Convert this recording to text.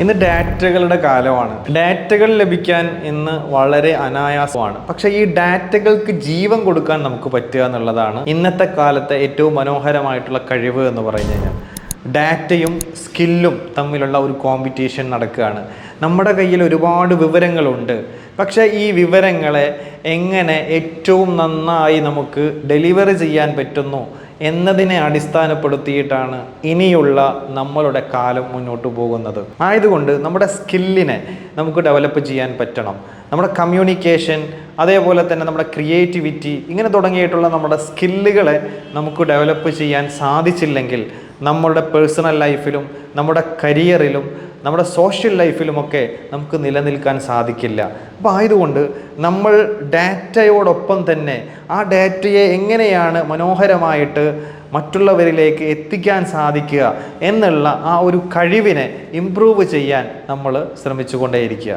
ഇന്ന് ഡാറ്റകളുടെ കാലമാണ്. ഡാറ്റകൾ ലഭിക്കാൻ ഇന്ന് വളരെ അനായാസമാണ്. പക്ഷെ ഈ ഡാറ്റകൾക്ക് ജീവൻ കൊടുക്കാൻ നമുക്ക് പറ്റുക എന്നുള്ളതാണ് ഇന്നത്തെ കാലത്തെ ഏറ്റവും മനോഹരമായിട്ടുള്ള കഴിവ് എന്ന് പറഞ്ഞു കഴിഞ്ഞാൽ. ഡാറ്റയും സ്കില്ലും തമ്മിലുള്ള ഒരു കോമ്പറ്റീഷൻ നടക്കുകയാണ്. നമ്മുടെ കയ്യിൽ ഒരുപാട് വിവരങ്ങളുണ്ട്. പക്ഷേ ഈ വിവരങ്ങളെ എങ്ങനെ ഏറ്റവും നന്നായി നമുക്ക് ഡെലിവറി ചെയ്യാൻ പറ്റുന്നു? എന്നതിനെ അടിസ്ഥാനപ്പെടുത്തിയിട്ടാണ് ഇനിയുള്ള നമ്മളുടെ കാലം മുന്നോട്ട് പോകുന്നത്. ആയതുകൊണ്ട് നമ്മുടെ സ്കില്ലിനെ നമുക്ക് ഡെവലപ്പ് ചെയ്യാൻ പറ്റണം. നമ്മുടെ കമ്മ്യൂണിക്കേഷൻ അതേപോലെ തന്നെ നമ്മുടെ ക്രിയേറ്റിവിറ്റി ഇങ്ങനെ തുടങ്ങിയിട്ടുള്ള നമ്മുടെ സ്കില്ലുകളെ നമുക്ക് ഡെവലപ്പ് ചെയ്യാൻ സാധിച്ചില്ലെങ്കിൽ നമ്മളുടെ പേഴ്സണൽ ലൈഫിലും നമ്മുടെ കരിയറിലും നമ്മുടെ സോഷ്യൽ ലൈഫിലുമൊക്കെ നമുക്ക് നിലനിൽക്കാൻ സാധിക്കില്ല. അപ്പോൾ ആയതുകൊണ്ട് നമ്മൾ ഡാറ്റയോടൊപ്പം തന്നെ ആ ഡാറ്റയെ എങ്ങനെയാണ് മനോഹരമായിട്ട് മറ്റുള്ളവരിലേക്ക് എത്തിക്കാൻ സാധിക്കുക എന്നുള്ള ആ ഒരു കഴിവിനെ ഇമ്പ്രൂവ് ചെയ്യാൻ നമ്മൾ ശ്രമിച്ചുകൊണ്ടേയിരിക്കുക.